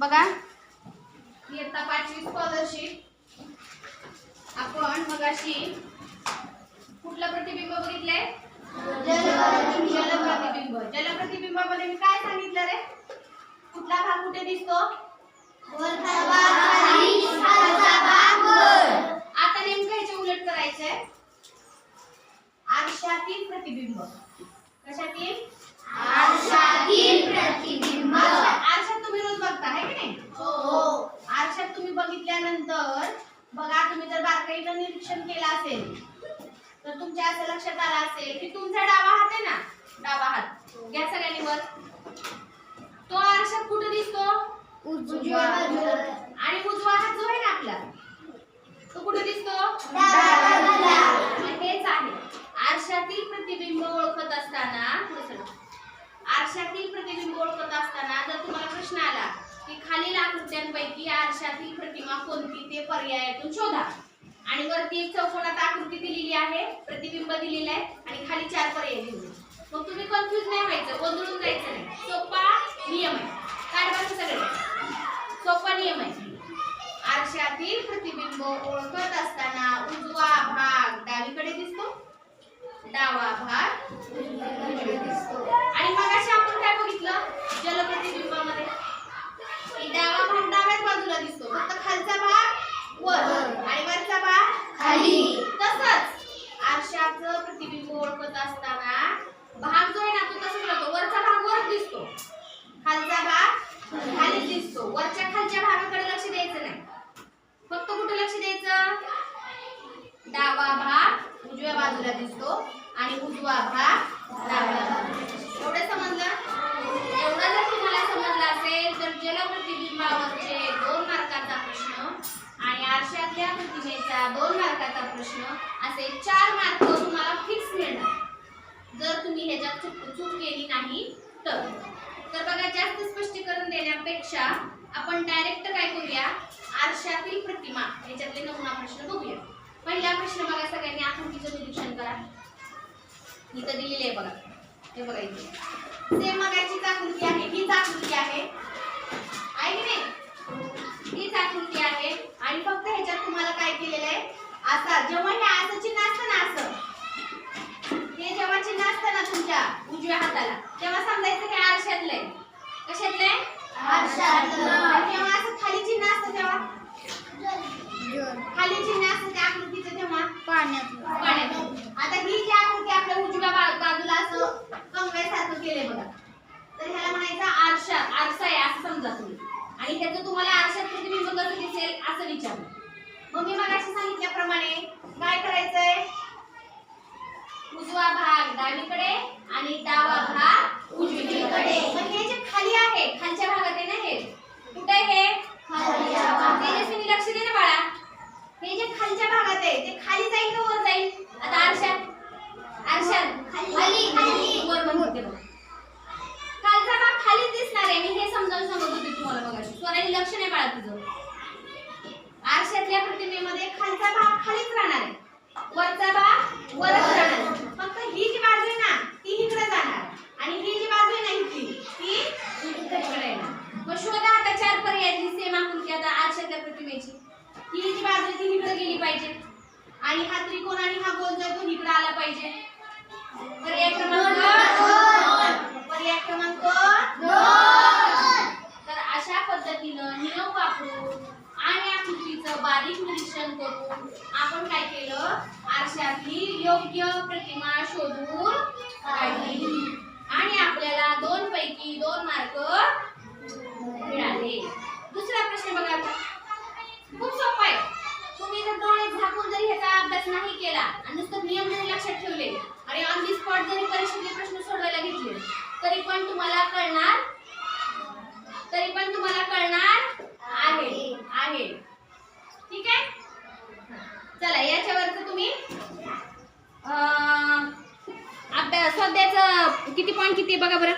बघा. इयत्ता पाचवी स्कॉलरशिप आपण मगाशी कुठलं प्रतिबिंब बघितलंय? जलप्रतिबिंब. जलप्रतिबिंबामध्ये मी काय सांगितलं रे? कुठला भाग कुठे दिसतो आता नेमकं ह्याच्या उलट करायचंय आरशातील प्रतिबिंब कशातील आरशात तुम्ही रोज बघता आहे की नाही आरशात तुम्ही बघितल्यानंतर बघा तुम्ही जर बारकाईनं निरीक्षण केलं असेल तर तुमच्या असं लक्षात आलं असेल की तुमचा डावा हात आहे ना? डावा हात. घ्या सगळ्यांनी वर. तो आरशात कुठे दिसतो? आणि उजवा हात जो आहे ना आपला तो कुठे दिसतो? हेच आहे. आरशातील प्रतिबिंब ओळखत असताना. आरशातील प्रतिबिंब ओळखत असताना जर तुम्हाला प्रश्न आला की खालील आकृत्यांपैकी आरशातील प्रतिमा कोणती ते पर्यायातून शोधा. आणि वरती एक चौकोनात आकृती दिलेली आहे प्रतिबिंब दिलेलं आहे आणि खाली चार पर्याय दिलेले मग तुम्ही कन्फ्युज नाही व्हायचं गोंधळून जायचं नाही. सोपा नियम आहे. काय बघा सगळे? सोपा नियम आहे. आरशातील प्रतिबिंब ओळखत असताना उजवा भाग डावीकडे दिसतो डावा भाग उजवीकडे दिसतो आणि मग आपण काय बघितलं जलप्रतिबिंबामध्ये की डावा भाग डाव्याच बाजूला दिसतो फक्त खालचा भाग वर आणि वरचा भाग खाली. तसंच आरशाचं प्रतिबिंब ओळखत असताना भाग जो आहे ना तो तसंच राहतो वरचा भाग वर दिसतो खालचा भाग खाली दिसतो वरच्या खालच्या भागाकडे लक्ष द्यायचं नाही फक्त कुठे लक्ष द्यायचं डावा भाग उजव्या बाजूला दिसतो आणि उजवा भाग डाव्या बाजूला दिसतो. एवढं समजलं एवढं जर तुम्हाला समजलं असेल तर जलप्रतिबिंबावरचे दोन मार्काचा प्रश्न आणि आरशातल्या प्रतिमेचा दोन मार्काचा प्रश्न असे चार मार्क तुम्हाला फिक्स मिळणार. जर तुम्ही ह्याच्यात चूक चूक केली नाही तर. तर बघा जास्त स्पष्टीकरण देण्यापेक्षा आपण डायरेक्ट काय करूया? आरशातील प्रतिमा. याच्यातले नमुना प्रश्न बघूया. पहिला प्रश्न बघा सगळ्यांनी आकृतीचं निरीक्षण करा. इथं दिलेली आहे बघा. हे बघा इथे. सेम मगाचीच आकृती आहे हीच आकृती आहे. आहे की नाही हीच आकृती आहे आणि फक्त ह्याच्यात तुम्हाला काय केलेलं आहे असा जेव्हा हे असं चिन्ह असतं ना असं. हे जेव्हा चिन्ह असतं ना तुमच्या उजव्या हाताला तेव्हा समजायचं हे आरशातलं आहे कशातलं आहे आणि जेव्हा असं खाली चिन्ह असतं तेव्हा. खाली चिन्ह असतं त्या आकृतीचं तेव्हा. पाण्यात आता ही जी आकृती आपल्या उजव्या बाजूला असं कंगव्यासारखं केलंय बघा. तर ह्याला म्हणायचं आरशा आरसा आहे असं समजा तुम्ही. आणि त्याचं तुम्हाला आरशात प्रतिबिंब कसं दिसेल असं विचारलं मग मी मगाशी सांगितल्याप्रमाणे काय करायचंय? उजवा भाग डावीकडे आणि डावा भाग उजवीकडे. मग हे जे खाली आहे खालच्या भागात आहे ना हे? कुठे आहे हे? तेजस्विनी लक्ष दे ना बाळा. हे जे खालच्या भागात आहे ते खाली जाईल का वर जाईल? आता आरशात. खाली, खाली. वर पण होते बघ खालचा भाग खालीच दिसणार आहे मी हे समजावून सांगत होते तुम्हाला बघा स्वराही लक्ष नाही बाळा तुझं आरशातल्या प्रतिमेमध्ये खालचा भाग खालीच राहणार आहे. वरचा भाग वरच राहणार फक्त ही जी बाजू आहे ना ती इकडे जाणार. आणि ही जी बाजू आहे ना इथली ती इकडे येणार. मग शोधा आता चार पर्याय सेम आकृती आता आरशातल्या प्रतिमेची. ही जी बाजू ती इकडे गेली पाहिजे. आणि हा त्रिकोण आणि हा गोल जो आहे तो इकडे आला पाहिजे. पर्याय क्रमांक पर्याय क्रमांक तर अशा पद्धतीनं नियम वापरून पृथ्वीचं बारीक निरीक्षण करून आपण काय केलं? आरशातली योग्य प्रतिमा शोधून काढली. आणि आपल्याला दोन पैकी दोन मार्क मिळाले. दुसरा प्रश्न बघा खूप सोपा आहे. तुम्ही जर डोळे झाकून जरी ह्याचा अभ्यास नाही केला आणि नुसतं नियम जरी लक्षात ठेवले आणि ऑन दी स्पॉट जरी परीक्षेतले प्रश्न सोडवायला घेतले तरी पण तुम्हाला कळणार? तरी पण तुम्हाला द्यायचं किती पॉईंट किती आहे बघा बरं.